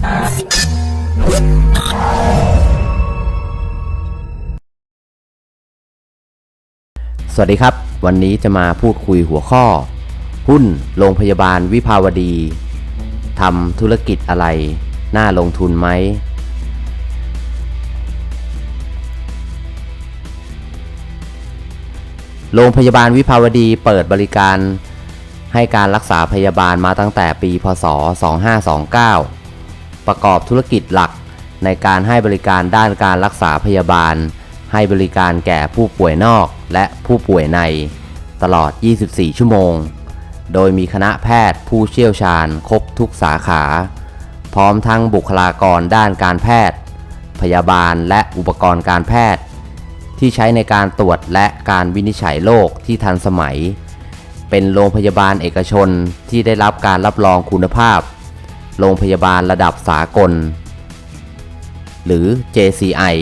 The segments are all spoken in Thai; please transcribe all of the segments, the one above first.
สวัสดีครับ วันนี้จะมาพูดคุยหัวข้อ หุ้นโรงพยาบาลวิภาวดีทำธุรกิจอะไร น่าลงทุนไหม โรงพยาบาลวิภาวดีเปิดบริการให้การรักษาพยาบาลมาตั้งแต่ปี พศ 2529 ประกอบธุรกิจหลัก ในการให้บริการด้านการรักษาพยาบาล ให้บริการแก่ผู้ป่วยนอกและผู้ป่วยใน ตลอด 24 ชั่วโมง โดยมีคณะแพทย์ผู้เชี่ยวชาญครบทุกสาขา พร้อมทั้งบุคลากรด้านการแพทย์ พยาบาลและอุปกรณ์การแพทย์ ที่ใช้ในการตรวจและการวินิจฉัยโรคที่ทันสมัยเป็นโรงพยาบาลเอกชนที่ได้รับการรับรองคุณภาพ โรงพยาบาลระดับสากล หรือ JCI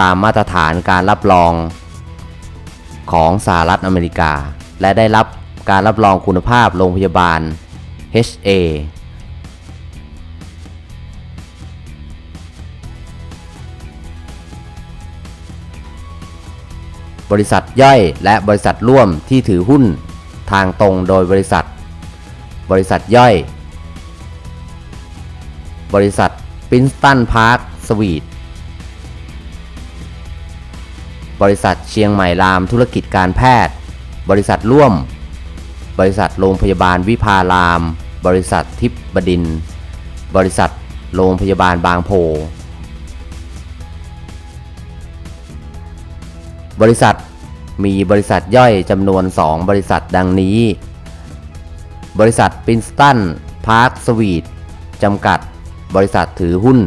ตามมาตรฐานการรับรอง ของสหรัฐอเมริกา และได้รับการรับรองคุณภาพโรงพยาบาล HA บริษัทย่อยและบริษัทร่วมที่ถือหุ้นทางตรงโดยบริษัท บริษัทย่อย บริษัทปรินสตันพาร์คสวีทบริษัทเชียงใหม่รามธุรกิจการแพทย์ บริษัทร่วม บริษัทโรงพยาบาลวิภาราม บริษัททิพบดิน บริษัทโรงพยาบาลบางโพ บริษัทมีบริษัทย่อยจำนวน 2 บริษัทดังนี้ บริษัทปรินสตันพาร์คสวีทจำกัด บริษัทถือหุ้น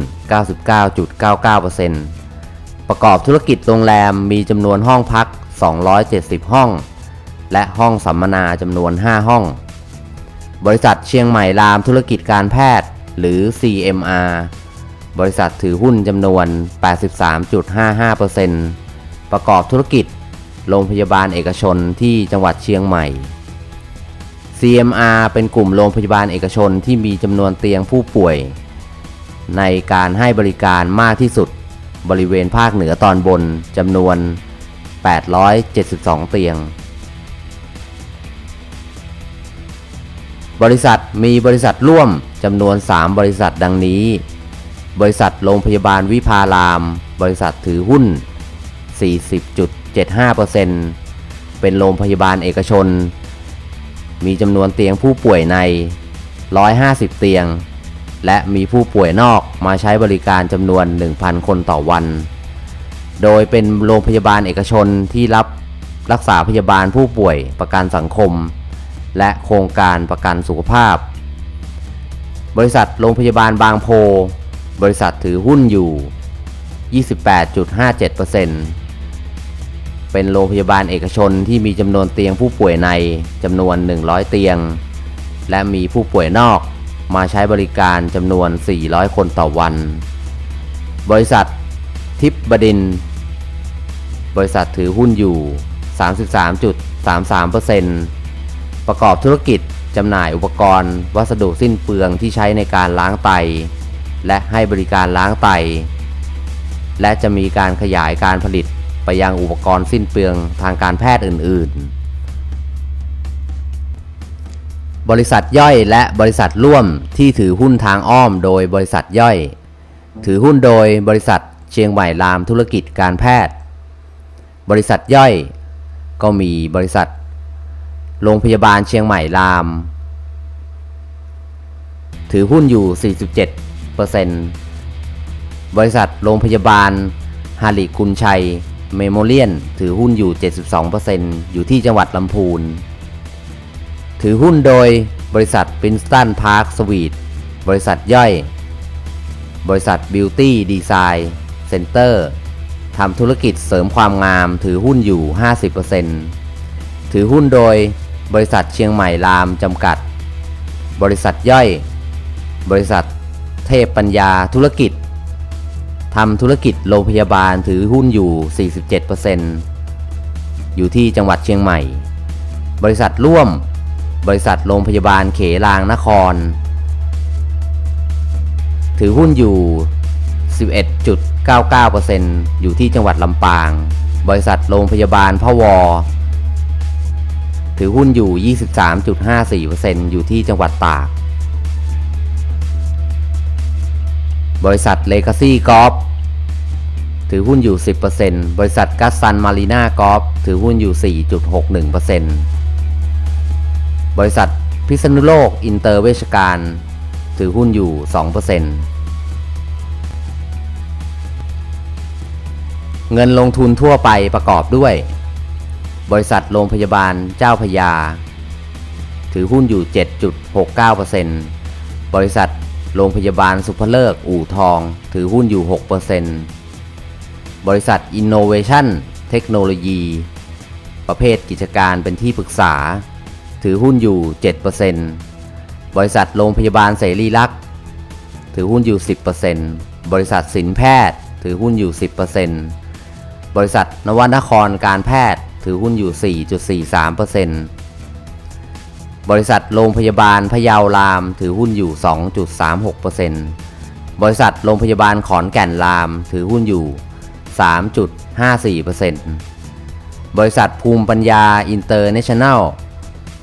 99.99%ประกอบธุรกิจโรงแรมมีจำนวนห้องพัก 270 ห้อง และห้องสัมมนาจำนวน 5 ห้อง บริษัทเชียงใหม่รามธุรกิจการแพทย์หรือ CMR บริษัทถือหุ้นจำนวน 83.55%ประกอบธุรกิจโรงพยาบาลเอกชนที่จังหวัดเชียงใหม่ CMR เป็นกลุ่มโรงพยาบาลเอกชนที่มีจำนวนเตียงผู้ป่วย ในการให้บริการมากที่สุด บริเวณภาคเหนือตอนบนจำนวน 872 เตียง บริษัทมีบริษัทร่วมจำนวน 3 บริษัทดังนี้ บริษัทโรงพยาบาลวิภาราม บริษัทถือหุ้น 40.75%เป็นโรงพยาบาลเอกชน มีจำนวนเตียงผู้ป่วยใน 150 เตียง และมีผู้ป่วยนอกมาใช้บริการจำนวน 1,000 คนต่อวัน โดยเป็นโรงพยาบาลเอกชนที่รับรักษาพยาบาลผู้ป่วยประกันสังคม และโครงการประกันสุขภาพ บริษัทโรงพยาบาลบางโพ บริษัทถือหุ้นอยู่ 28.57%เป็นโรงพยาบาลเอกชนที่มีจำนวนเตียงผู้ป่วยในจำนวน 100 เตียง และมีผู้ป่วยนอก มาใช้บริการจำนวน 400 คนต่อวัน บริษัททิพย์บดิน บริษัทถือหุ้นอยู่ 33.33%ประกอบธุรกิจจำหน่ายอุปกรณ์ วัสดุสิ้นเปลืองที่ใช้ในการล้างไต และให้บริการล้างไต และจะมีการขยายการผลิตไปยังอุปกรณ์สิ้นเปลืองทางการแพทย์อื่น ๆ บริษัทย่อยและบริษัทร่วมที่ถือหุ้นทางอ้อมโดยบริษัทย่อย ถือหุ้นโดยบริษัทเชียงใหม่รามธุรกิจการแพทย์ บริษัทย่อย ก็มีบริษัท โรงพยาบาลเชียงใหม่ราม ถือหุ้นอยู่ 47%บริษัทโรงพยาบาลฮาริกุลชัย เมโมเลียน ถือหุ้นอยู่ 72%อยู่ที่จังหวัดลำพูน ถือหุ้นโดยบริษัทปรินสตันพาร์คสวีทบริษัทย่อย บริษัทบิวตี้ดีไซน์เซ็นเตอร์ทำธุรกิจเสริมความงามถือหุ้นอยู่ 50%ถือหุ้นโดยบริษัทเชียงใหม่รามจำกัด บริษัทย่อย บริษัทเทพปัญญาธุรกิจทำธุรกิจโรงพยาบาลถือหุ้นอยู่ 47%อยู่ที่จังหวัดเชียงใหม่ บริษัทร่วม บริษัทโรงพยาบาลเขลางนคร ถือหุ้นอยู่ 11.99%อยู่ที่จังหวัดลำปาง บริษัทโรงพยาบาลพะวอ ถือหุ้นอยู่ 23.54%อยู่ที่จังหวัดตาก บริษัทเลกาซี่กอล์ฟถือหุ้นอยู่ 10%บริษัทกัสซันมารีนากอล์ฟถือหุ้นอยู่ 4.61% บริษัทพิษณุโลกอินเตอร์เวชการ ถือหุ้นอยู่ 2%เงินลงทุนทั่วไปประกอบด้วย บริษัทโรงพยาบาลเจ้าพยา ถือหุ้นอยู่ 7.69%บริษัทโรงพยาบาลสุภเลิกอู่ทอง ถือหุ้นอยู่ 6%บริษัท Innovation Technology ประเภทกิจการเป็นที่ปรึกษา ถือหุ้นอยู่ 7%บริษัทโรงพยาบาลเสรีรักษ์ถือหุ้นอยู่ 10%บริษัทสินแพทย์ ถือหุ้นอยู่ 10%บริษัทนวนครการแพทย์ ถือหุ้นอยู่ 4.43%บริษัทโรงพยาบาลพะเยาราม ถือหุ้นอยู่ 2.36%บริษัทโรงพยาบาลขอนแก่นราม ถือหุ้นอยู่ 3.54%บริษัทภูมิปัญญาอินเตอร์เนชั่นแนล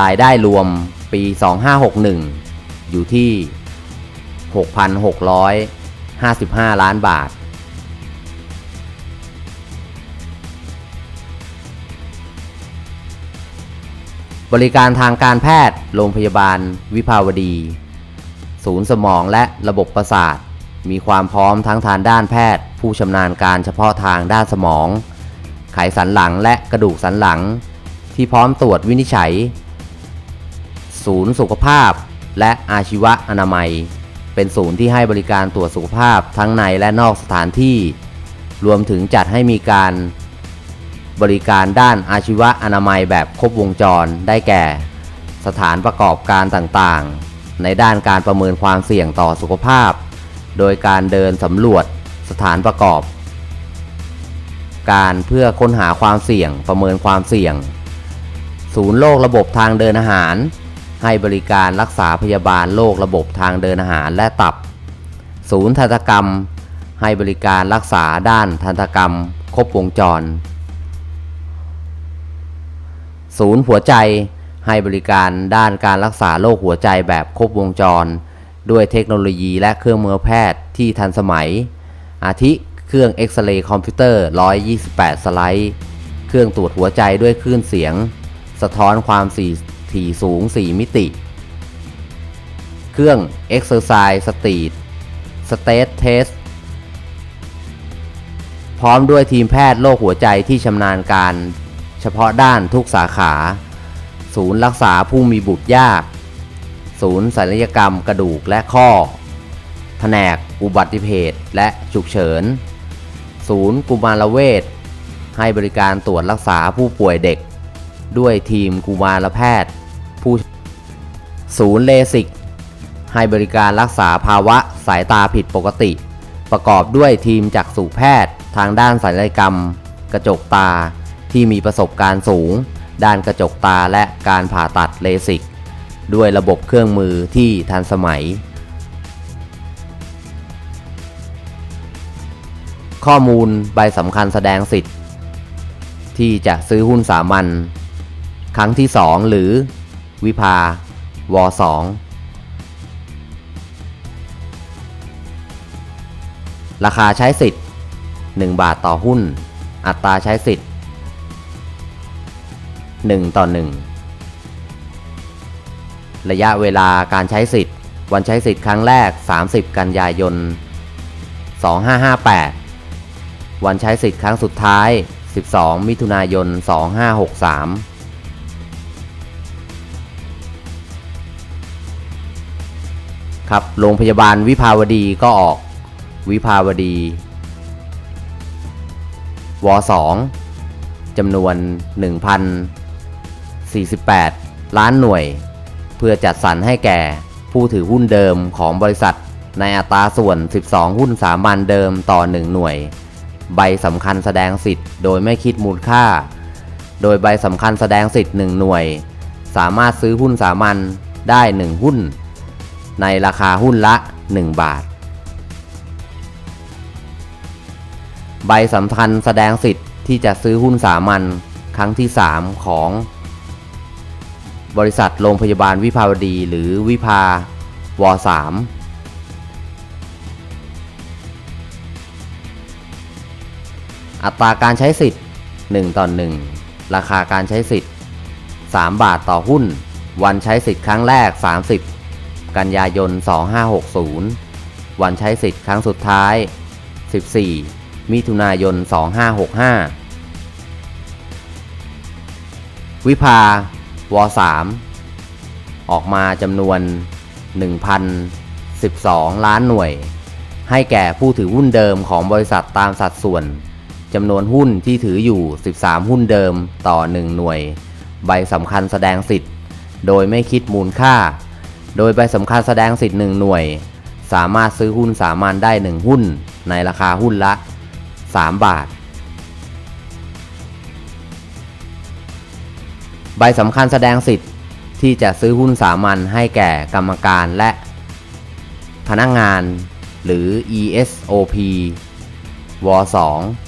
รายได้รวมปี 2561 อยู่ที่ 6,655 ล้านบาท บริการทางการแพทย์ โรงพยาบาล วิภาวดี ศูนย์สมองและระบบประสาท มีความพร้อมทั้งทางด้านแพทย์ ผู้ชำนาญการเฉพาะทางด้านสมอง ไขสันหลังและกระดูกสันหลัง ที่พร้อมตรวจวินิจฉัย ศูนย์สุขภาพ และอาชีวะอนามัย เป็นศูนย์ที่ให้บริการตรวจสุขภาพทั้งในและนอกสถานที่ รวมถึงจัดให้มีการบริการด้านอาชีวะอนามัยแบบครบวงจรได้แก่ สถานประกอบการต่างๆ ในด้านการประเมินความเสี่ยงต่อสุขภาพ โดยการเดินสำรวจสถานประกอบ การเพื่อค้นหาความเสี่ยงประเมินความเสี่ยง ศูนย์โรคระบบทางเดินอาหาร ให้บริการรักษาพยาบาลโรคระบบทางเดินอาหารและตับ ศูนย์ทันตกรรม ให้บริการรักษาด้านทันตกรรม ครบวงจร ศูนย์หัวใจให้บริการด้านการรักษาโรคหัวใจแบบครบวงจร ด้วยเทคโนโลยีและเครื่องมือแพทย์ที่ทันสมัย อาทิเครื่องเอ็กซเรย์คอมพิวเตอร์ 128 สไลด์ เครื่องตรวจหัวใจด้วยคลื่นเสียง สะท้อนความสี่ ถี่สูง 4 มิติ เครื่อง Exercise State State Test พร้อมด้วยทีมแพทย์โรคหัวใจที่ชำนาญการ เฉพาะด้านทุกสาขา ศูนย์รักษาผู้มีบุตรยาก ศูนย์ศัลยกรรมกระดูกและข้อ แผนกอุบัติเหตุและฉุกเฉิน ศูนย์กุมารเวชให้บริการตรวจรักษาผู้ป่วยเด็ก ด้วยทีมกุมารแพทย์ ผู้ศูนย์เลสิกให้บริการรักษาภาวะสายตาผิดปกติ ประกอบด้วยทีมจักษุแพทย์ ทางด้านศัลยกรรม กระจกตาที่มีประสบการณ์สูง ด้านกระจกตาและการผ่าตัดเลสิก ด้วยระบบเครื่องมือที่ทันสมัย ข้อมูลใบสำคัญแสดงสิทธิ์ ที่จะซื้อหุ้นสามัญครั้งที่ 2 หรือ วิภาว2ราคาใช้สิทธิ์ 1 บาทต่อหุ้น อัตราใช้สิทธิ์ 1 ต่อ 1 ระยะเวลาการใช้สิทธิ์ วันใช้สิทธิ์ครั้งแรก 30 กันยายน 2558 วันใช้สิทธิ์ครั้งสุดท้าย 12 มิถุนายน 2563 ครับโรงพยาบาลวิภาวดีก็ออกวิภาวดีว2จำนวน 1,048 ล้านหน่วย เพื่อจัดสรรให้แก่ผู้ถือหุ้นเดิมของบริษัท ในอัตราส่วน 12 หุ้นสามัญเดิมต่อ 1 หน่วย ใบสำคัญแสดงสิทธิ์โดยไม่คิดมูลค่า โดยใบสำคัญแสดงสิทธิ์ 1 หน่วย สามารถซื้อหุ้นสามัญได้ 1 หุ้น ในราคาหุ้นละ 1 บาท ใบสำคัญแสดงสิทธิ์ที่จะซื้อหุ้นสามัญครั้งที่ 3 ของ บริษัทโรงพยาบาลวิภาวดีหรือวิภาว3อัตราการใช้สิทธิ์ 1 ต่อ 1 ราคาการใช้สิทธิ์ 3 บาทต่อหุ้น วันใช้สิทธิ์ครั้งแรก 30 กันยายน 2560 วันใช้สิทธิ์ครั้งสุดท้าย 14 มิถุนายน 2565 วิภาว3ออกมาจำนวน 1,012 ล้านหน่วย ให้แก่ผู้ถือหุ้นเดิมของบริษัทตามสัดส่วนจำนวนหุ้นที่ถืออยู่ 13 หุ้นเดิมต่อ 1 หน่วย ใบสำคัญแสดงสิทธิ์ โดยไม่คิดมูลค่า โดยใบสำคัญแสดงสิทธิ์1หน่วย สามารถซื้อหุ้นสามัญได้ 1 หุ้น ในราคาหุ้นละ 3 บาท ใบสำคัญแสดงสิทธิ์ที่จะซื้อหุ้นสามัญให้แก่กรรมการและ พนักงงานหรือ ESOP ว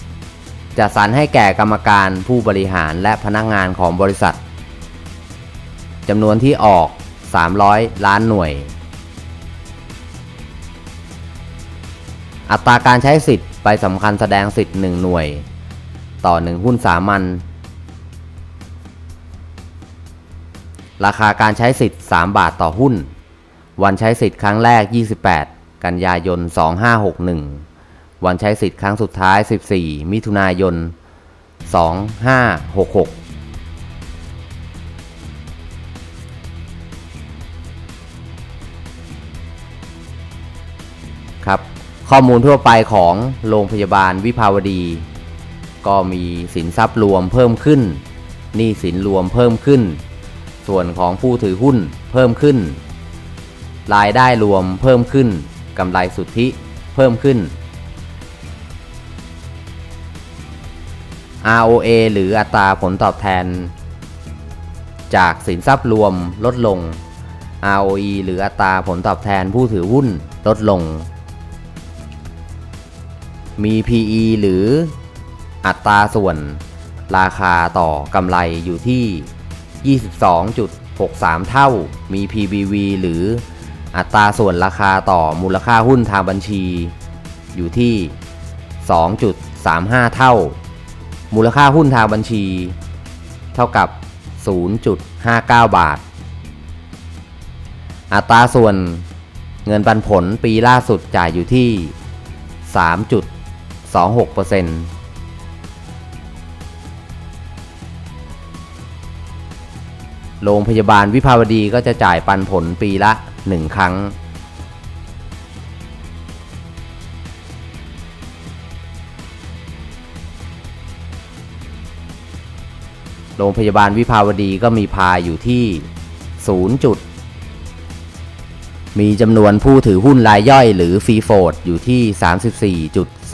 2จะสรรให้แก่กรรมการผู้บริหารและพนักงานของบริษัทจำนวนที่ออก 300 ล้านหน่วย อัตราการใช้สิทธิ์ใบสำคัญแสดงสิทธิ์ 1 หน่วย ต่อ 1 หุ้นสามัญ ราคาการใช้สิทธิ์ 3 บาทต่อหุ้น วันใช้สิทธิ์ครั้งแรก 28 กันยายน 2561 วันใช้สิทธิ์ครั้งสุดท้าย 14 มิถุนายน 2566 ครับข้อมูลทั่วไปของโรงพยาบาลวิภาวดี ก็มีสินทรัพย์รวมเพิ่มขึ้นหนี้สินรวมเพิ่มขึ้น ส่วนของผู้ถือหุ้นเพิ่มขึ้น รายได้รวมเพิ่มขึ้นกำไรสุทธิเพิ่มขึ้น ROA หรืออัตราผลตอบแทน จากสินทรัพย์รวมลดลง ROE หรืออัตราผลตอบแทนผู้ถือหุ้นลดลง มี PE หรืออัตราส่วนราคาต่อกำไรอยู่ที่ 22.63 เท่า มี PBV หรืออัตราส่วนราคาต่อมูลค่าหุ้นทางบัญชี อยู่ที่ 2.35 เท่า มูลค่าหุ้นทางบัญชี เท่ากับ 0.59 บาท อัตราส่วนเงินปันผลปีล่าสุดจ่ายอยู่ที่ 26%โรงพยาบาลวิภาวดีก็จะจ่ายปันผลปีละ 1 ครั้ง โรงพยาบาลวิภาวดีก็มีพายอยู่ที่0จุด มีจำนวนผู้ถือหุ้นรายย่อยหรือฟรีโฟดอยู่ที่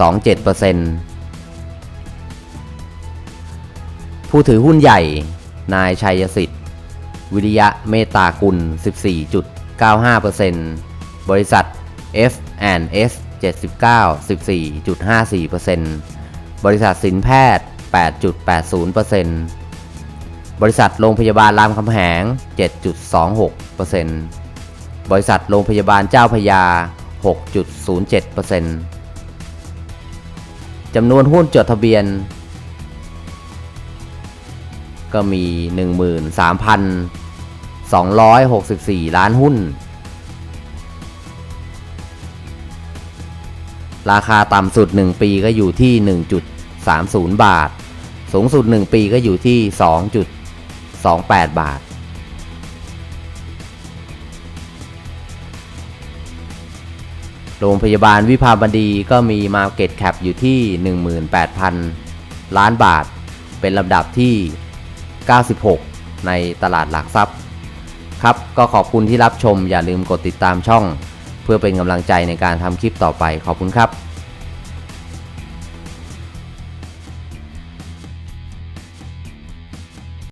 34.27%ผู้ถือหุ้นใหญ่ นายชัยสิทธิ์ วิริยะเมตตากุล 14.95%บริษัท F&S 79 14.54%บริษัทสินแพทย์ 8.80%บริษัทโรงพยาบาลรามคำแหง 7.26%บริษัทโรงพยาบาลเจ้าพยา 6.07% จำนวนหุ้นจดทะเบียน ก็มี 13,264 ล้านหุ้น ราคาต่ำสุด 1 ปีก็อยู่ที่ 1.30 บาท สูงสุด 1 ปีก็อยู่ที่ 2.28 บาท โรงพยาบาลวิภาบดีก็มี Market Cap อยู่ที่ 18,000 ล้านบาท เป็นลำดับที่ 96 ในตลาดหลักทรัพย์ ครับก็ขอบคุณที่รับชมอย่าลืมกดติดตามช่อง เพื่อเป็นกำลังใจในการทำคลิปต่อไปขอบคุณครับ